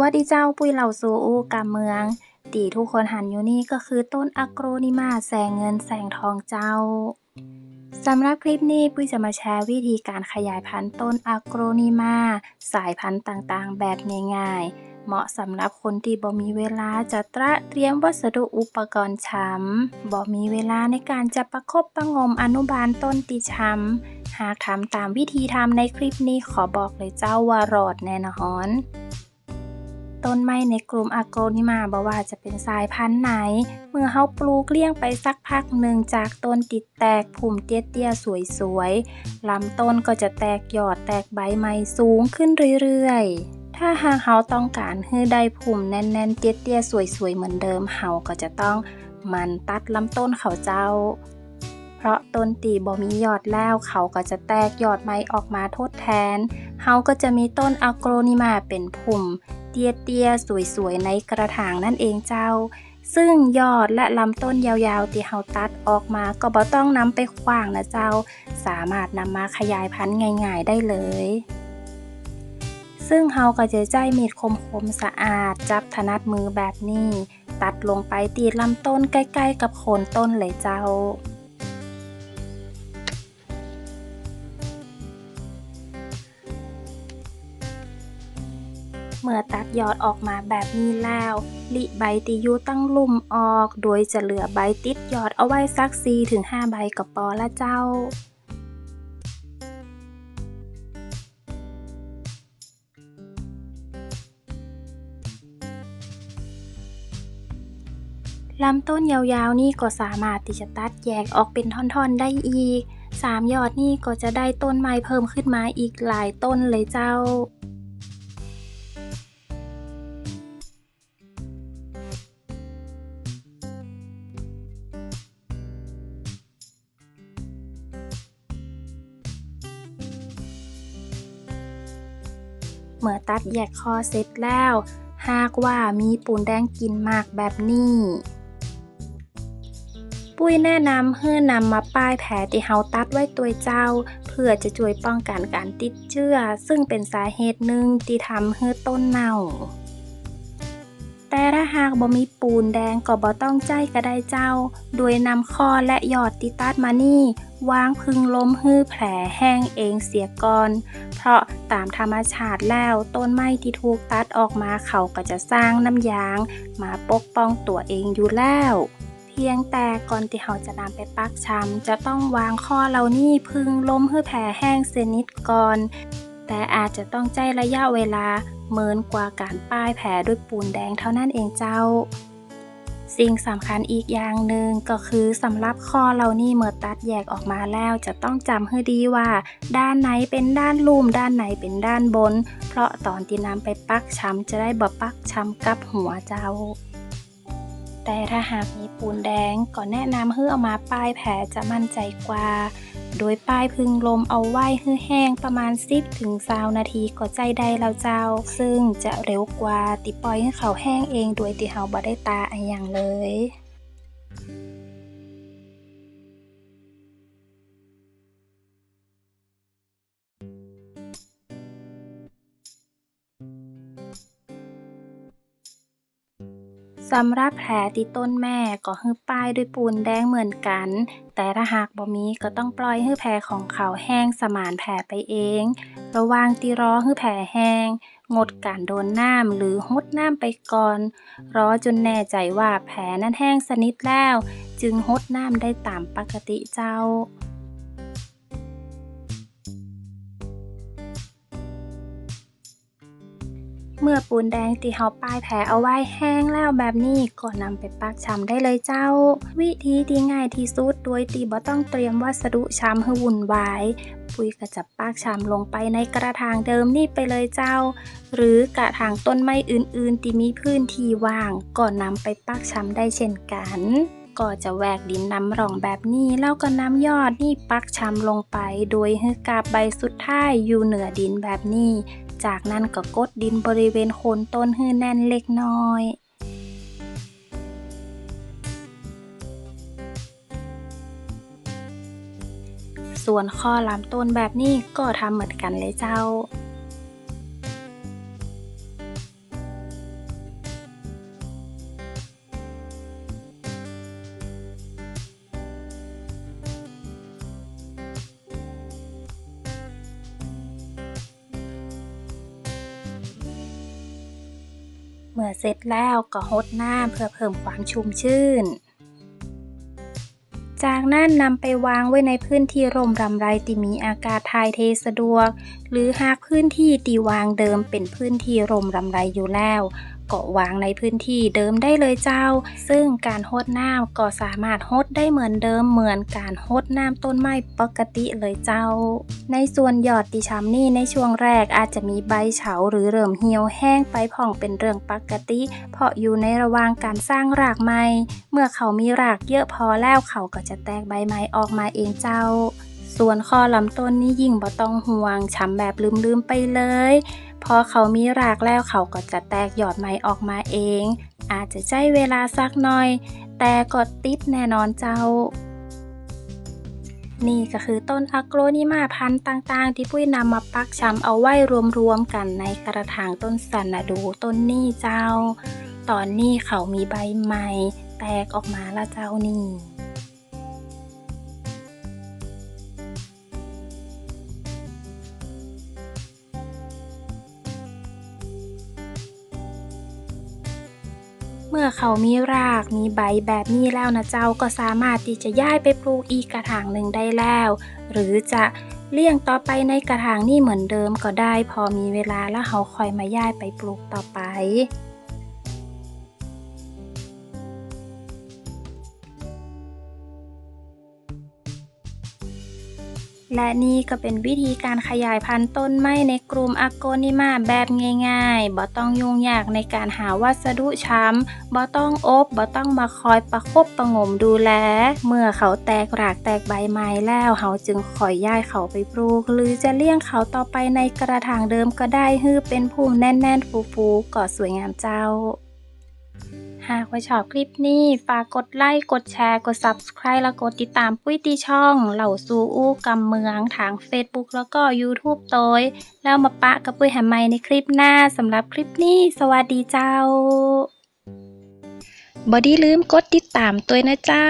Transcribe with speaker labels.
Speaker 1: วัสดีเจ้าปุ้ยเหล่าซูอูกำเมือง ตีทุกคนหันอยู่นี่ก็คือต้นอะโกรนิมาแสงเงินแสงทองเจ้าสำหรับคลิปนี้ปุ้ยจะมาแชร์วิธีการขยายพันธุ์ต้นอะโกรนิมาสายพันธุ์ต่างๆ แบบง่ายๆ เหมาะสำหรับคนที่บ่มีเวลาจะตระเตรียมวัสดุอุปกรณ์ช้ำบ่มีเวลาในการจะประคบประงมอนุบาลต้นติช้ำหากทำตามวิธีทำในคลิปนี้ขอบอกเลยเจ้าว่ารอดแน่นอน ต้นไม้ในกลุ่มอะโกนิมาบ่ว่าจะเป็นสายพันธุ์ไหน เมื่อเฮาปลูกเลี้ยงไปสักพักหนึ่งจากต้นติดแตกผุ่มเตี้ยๆสวยๆลำต้นก็จะแตกยอดแตกใบใหม่สูงขึ้นเรื่อยๆถ้าหากเฮาต้องการให้ได้ผุ่มแน่นๆ เตี้ยๆ สวยๆ เหมือนเดิม เฮาก็จะต้องมันตัดลำต้นเขาเจ้า เพราะต้นตีบ่มียอดแล้วเขาก็จะแตกยอดใหม่ออกมาทดแทน เฮาก็จะมีต้นอะโกรนิมาเป็นผุ่ม เตี้ยๆ สวยๆ ในกระถางนั่นเองเจ้า ซึ่งยอดและลำต้นยาวๆที่เฮาตัดออกมาก็บ่ต้องนำไปขว้างนะเจ้า สามารถนำมาขยายพันธุ์ง่ายๆได้เลย ซึ่งเฮาก็จะใจมีดคมๆสะอาด จับถนัดมือแบบนี้ ตัดลงไปตีลำต้นใกล้ๆ กับโคนต้นเลยเจ้า เมื่อตัดยอดออกมาแบบนี้แล้วลิใบติยูตั้งลุ่มออก โดยจะเหลือใบติดยอดเอาไว้สัก4-5ใบกับปอละเจ้าลำต้นยาวๆนี่ก็สามารถที่จะตัดแยกออกเป็นท่อนๆได้อีกสามยอดนี่ก็จะได้ต้นไม้เพิ่มขึ้นมาอีกหลายต้นเลยเจ้า เมื่อตัดแยกคอเสร็จแล้ว หากว่ามีปูนแดงกินมากแบบนี้ ปุ้ยแนะนำให้นำมาป้ายแผลที่เฮาตัดไว้ตัวเจ้า เพื่อจะช่วยป้องกันการติดเชื้อ ซึ่งเป็นสาเหตุหนึ่งที่ทำให้ต้นเน่า แต่ถ้าหากบ่มีปูนแดงก็บ่ต้องใจก็ได้เจ้า โดยนำข้อและยอดติตัดมานี่ วางพึงล้มฮื้อแผลแห้งเองเสียก่อน เพราะตามธรรมชาติแล้วต้นไม้ที่ถูกตัดออกมาเขาก็จะสร้างน้ำยาง มาปกป้องตัวเองอยู่แล้วเพียงแต่ก่อนที่เขาจะนำไปปักชำจะต้องวางข้อเหล่านี้พึงล้มให้แผลแห้งเสยนิดก่อน แต่อาจจะต้องใจระยะเวลาเหมือนกว่าการป้ายแผลด้วยปูนแดงเท่านั้นเองเจ้า สิ่งสำคัญอีกอย่างหนึ่งก็คือสำหรับข้อเรานี่เมื่อตัดแยกออกมาแล้วจะต้องจำให้ดีว่า ด้านไหนเป็นด้านลุ่มด้านไหนเป็นด้านบน เพราะตอนที่นำไปปักช้ำจะได้บ่ปักช้ำกับหัวเจ้าแต่ถ้าหากมีปูนแดงก็แนะนำให้เอามาป้ายแผลจะมั่นใจกว่า โดยป้ายพึงลมเอาไว้ให้แห้งประมาณ 10ถึง20นาทีก็ใจได้แล้วเจ้า ซึ่งจะเร็วกว่าติปล่อยให้เขาแห้งเอง โดยตีเฮาบ่ได้ตาอันอย่างเลย สำหรับแผลที่ต้นแม่ก็ฮือป้ายด้วยปูนแดงเหมือนกัน แต่ถ้าหากบ่มีก็ต้องปล่อยให้แผลของเขาแห้งสมานแผลไปเอง ระว่างที่รอให้แผลแห้ง งดการโดนน้ำหรือหดน้ำไปก่อน รอจนแน่ใจว่าแผลนั้นแห้งสนิทแล้ว จึงหดน้ำได้ตามปกติเจ้า เมื่อปูนแดงที่เฮาป้ายแผลเอาไว้แห้งแล้วแบบนี้ก็นำไปปักชำได้เลยเจ้า วิธีที่ง่ายที่สุดโดยที่บ่ต้องเตรียมวัสดุชำให้วุ่นวายปุยก็จะปักช้ำลงไปในกระถางเดิมนี่ไปเลยเจ้า หรือกระถางต้นไม้อื่นๆ ที่มีพื้นที่ว่างก็นำไปปักช้ำได้เช่นกัน ก็จะแหวกดินนำร่องแบบนี้ แล้วก็น้ำยอดนี่ปักชำลงไป โดยให้กาบใบสุดท้ายอยู่เหนือดินแบบนี้ จากนั้นก็กดดินบริเวณโคนต้นให้แน่นเล็กน้อยส่วนข้อลำต้นแบบนี้ก็ทำเหมือนกันเลยเจ้า เมื่อเสร็จแล้วก็หดน้ำเพื่อเพิ่มความชุ่มชื่น จากนั้นนำไปวางไว้ในพื้นที่ร่มรำไรที่มีอากาศถ่ายเทสะดวก หรือหากพื้นที่ตีวางเดิมเป็นพื้นที่ร่มรำไรอยู่แล้ว ก็วางในพื้นที่เดิมได้เลยเจ้า ซึ่งการหดน้ำก็สามารถหดได้เหมือนเดิมเหมือนการหดน้ำต้นไม้ปกติเลยเจ้า ในส่วนยอดติช้ำนี่ในช่วงแรกอาจจะมีใบเฉาหรือเริ่มเหี่ยวแห้งไปผ่องเป็นเรื่องปกติ เพราะอยู่ในระหว่างการสร้างรากใหม่ เมื่อเขามีรากเยอะพอแล้วเขาก็จะแตกใบใหม่ออกมาเองเจ้า ส่วนข้อลำต้นนี่ยิ่งบ่ต้องห่วงช้ำแบบลืมๆไปเลย พอเขามีรากแล้วเขาก็จะแตกยอดใหม่ออกมาเอง อาจจะใช้เวลาสักหน่อย แต่ก็ติดแน่นอนเจ้า นี่ก็คือต้นอะโกรนิมาพันธุ์ต่างๆ ที่ปุ้ยนำมาปักชำเอาไว้รวมๆกันในกระถางต้นสันนาดูต้นนี้เจ้า ตอนนี้เขามีใบใหม่ แตกออกมาแล้วเจ้านี่ มื่อเขามีรากมีใบแบบนี้แล้วนะเจ้าก็สามารถที่จะย้ายไปปลูกอีกกระถางหนึ่งได้แล้ว หรือจะเลี้ยงต่อไปในกระถางนี่เหมือนเดิมก็ได้ พอมีเวลาแล้วเขาคอยมาย้ายไปปลูกต่อไป และนี่ก็เป็นวิธีการขยายพันธุ์ต้นไม้ในกลุ่มอโกนิมาแบบง่ายๆ บ่ต้องยุ่งยากในการหาวัสดุช้ำ บ่ต้องอบบ่ต้องมาคอยประคบประงมดูแล เมื่อเขาแตกรากแตกใบไม้แล้วเขาจึงขอยย้ายเขาไปปลูก หรือจะเลี้ยงเขาต่อไปในกระถางเดิมก็ได้ฮือเป็นภูมิแน่นๆฟูๆก็สวยงามเจ้า หากว่าชอบคลิปนี้ฝากกดไลค์ กดแชร์ กด Subscribe แล้วกดติดตามปุ้ยตีช่อง เหล่าซูอู้กำเมืองทาง Facebook แล้วก็ YouTube โตยแล้วมาปะกับปุ้ยแฮมไมในคลิปหน้าสำหรับคลิปนี้ สวัสดีเจ้าบอดี้ลืมกดติดตามตัวนะเจ้า